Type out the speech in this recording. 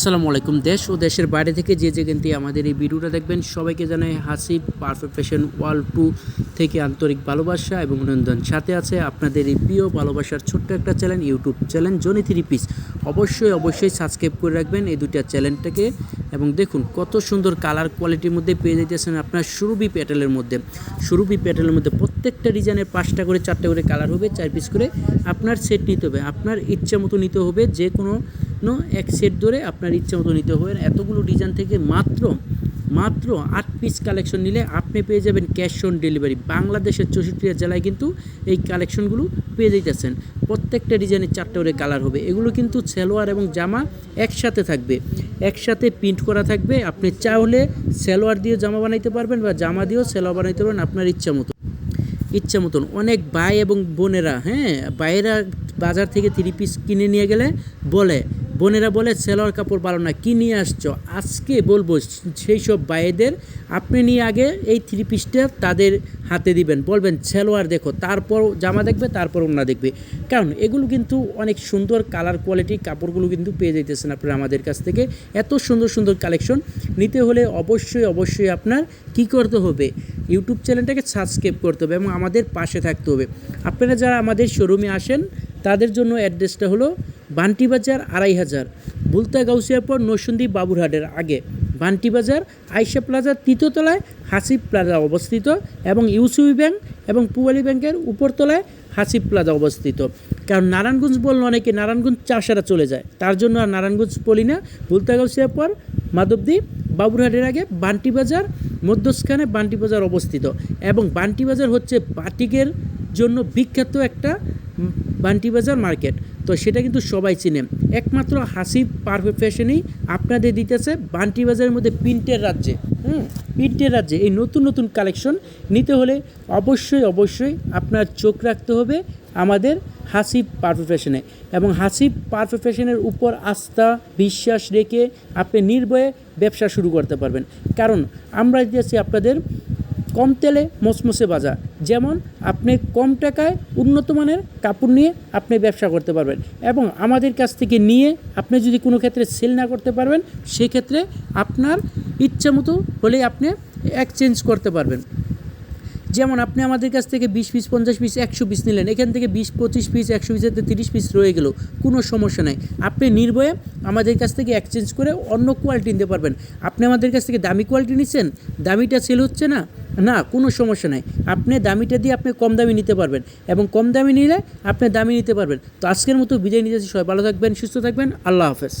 আসসালামু আলাইকুম। দেশ ও দেশের বাইরে থেকে যে যেখান থেকে আমাদের এই ভিডিওটা দেখবেন, সবাইকে জানাই হাসি পারফেক্ট ফ্যাশন ওয়ার্ল্ড টু থেকে আন্তরিক ভালোবাসা এবং অভিনন্দন। সাথে আছে আপনাদের এই প্রিয় ভালোবাসার ছোট্ট একটা channel YouTube channel Johnny three piece অবশ্যই অবশ্যই সাবস্ক্রাইব করে রাখবেন এই দুইটা চ্যানেলটাকে এবং দেখুন, কত সুন্দর কালার কোয়ালিটির মধ্যে পেয়ে যেতেছেন আপনার সুরভি প্যাটেলের মধ্যে। সুরভি প্যাটেলের মধ্যে প্রত্যেকটা ডিজাইনের পাঁচটা করে, চারটে করে কালার হবে, চার পিস করে আপনার সেট নিতে হবে, আপনার ইচ্ছা মতো নিতে হবে যে কোনো এক সেট ধরে আপনার ইচ্ছে মতো নিতে হবে। এতগুলো ডিজাইন থেকে মাত্র মাত্র আট পিস কালেকশন নিলে আপনি পেয়ে যাবেন ক্যাশ অন ডেলিভারি বাংলাদেশের চৌষট্টিটা জেলায় কিন্তু এই কালেকশনগুলো পেয়ে যেতেছেন প্রত্যেকটা ডিজাইনের চারটে করে কালার হবে। এগুলো কিন্তু সালোয়ার এবং জামা একসাথে থাকবে। একসাথে প্রিন্ট করা থাকবে। আপনি চাইলে সালোয়ার দিয়ে জামা বানাইতে পারবেন বা জামা দিয়েও সালোয়ার বানাইতে পারবেন আপনার ইচ্ছা মতো। ইচ্ছা মতন। অনেক ভাই এবং বোনেরা হ্যাঁ ভাইয়েরা বাজার থেকে থ্রি পিস কিনে নিয়ে গেলে বলে বোনেরা বলে, সেলোয়ার কাপড় ভালো না কী নিয়ে আসছো? আজকে বলব সেই সব বাইদের আপনি নিয়ে আগে এই থ্রি পিসটা তাদের হাতে দিবেন। বলবেন, সেলোয়ার দেখো তারপর জামা দেখবে তারপর ওনা দেখবে। কারণ এগুলো কিন্তু অনেক সুন্দর কালার কোয়ালিটি কাপড়গুলো কিন্তু পেয়ে যাইতেছেন আপনারা আমাদের কাছ থেকে। এত সুন্দর সুন্দর কালেকশন নিতে হলে অবশ্যই অবশ্যই আপনার কি করতে হবে? ইউটিউব চ্যানেলটাকে সাবস্ক্রাইব করতে হবে এবং আমাদের পাশে থাকতে হবে। আপনারা যারা আমাদের শোরুমে আসেন, তাদের জন্য অ্যাড্রেসটা হলো বান্টি বাজার আড়াই হাজার বুলতা গাউসিয়ার পর নরসন্দী বাবুরহাটের আগে। বান্টি বাজার আইসা প্লাজার তৃতীয়তলায় হাসিব প্লাজা অবস্থিত এবং ইউসিবি ব্যাংক এবং পুয়ালি ব্যাংকের উপরতলায় হাসিব প্লাজা অবস্থিত। কারণ নারায়ণগঞ্জ বললে অনেকে নারায়ণগঞ্জ চাষারা চলে যায়। তার জন্য আর নারায়ণগঞ্জ বলি না। বুলতা গাউসিয়ার পর মাধবদী বাবুরহাটের আগে বান্টি বাজার মধ্যস্থানে বান্টি বাজার অবস্থিত। এবং বান্টি বাজার হচ্ছে বাটিকের জন্য বিখ্যাত একটা উম, বান্টি বাজার মার্কেট। তো সেটা কিন্তু সবাই চিনে। একমাত্র হাসিব পারফেক্ট ফ্যাশনই আপনাদের দিতেছে বান্টি বাজারের মধ্যে প্রিন্টের রাজ্যে। হুম, প্রিন্টের রাজ্যে। এই নতুন নতুন কালেকশন নিতে হলে অবশ্যই অবশ্যই আপনার চোখ রাখতে হবে আমাদের হাসিব পারফেক্ট ফ্যাশনে এবং হাসিব পারফেক্ট ফ্যাশনের উপর আস্থা, বিশ্বাস রেখে আপনি নির্ভয়ে ব্যবসা শুরু করতে পারবেন। কারণ আমরা দিয়েছি আপনাদের কম তেলে মসমসে বাজা যেমন, আপনি কম টাকায় উন্নত মানের কাপড় নিয়ে আপনি ব্যবসা করতে পারবেন এবং আমাদের কাছ থেকে নিয়ে আপনি যদি কোনো ক্ষেত্রে সেল না করতে পারবেন, সেক্ষেত্রে আপনার ইচ্ছা মতো হলেই আপনি এক্সচেঞ্জ করতে পারবেন। যেমন, আপনি আমাদের কাছ থেকে বিশ পিস, পঞ্চাশ পিস, একশো পিস নিলেন, এখান থেকে বিশ, পঁচিশ পিস, একশো পিসের তিরিশ পিস রয়ে গেল, কোনো সমস্যা নাই। আপনি নির্ভয়ে আমাদের কাছ থেকে এক্সচেঞ্জ করে অন্য কোয়ালিটি নিতে পারবেন। আপনি আমাদের কাছ থেকে দামি কোয়ালিটি নিচ্ছেন, দামিটা সেল হচ্ছে না না, কোনো সমস্যা নাই। আপনি দামিটা দিয়ে আপনি কম দামি নিতে পারবেন এবং কম দামি নিলে আপনি দামি নিতে পারবেন। তো আজকের মতো বিদায় নিতে সবাই ভালো থাকবেন, সুস্থ থাকবেন। আল্লাহ হাফেজ।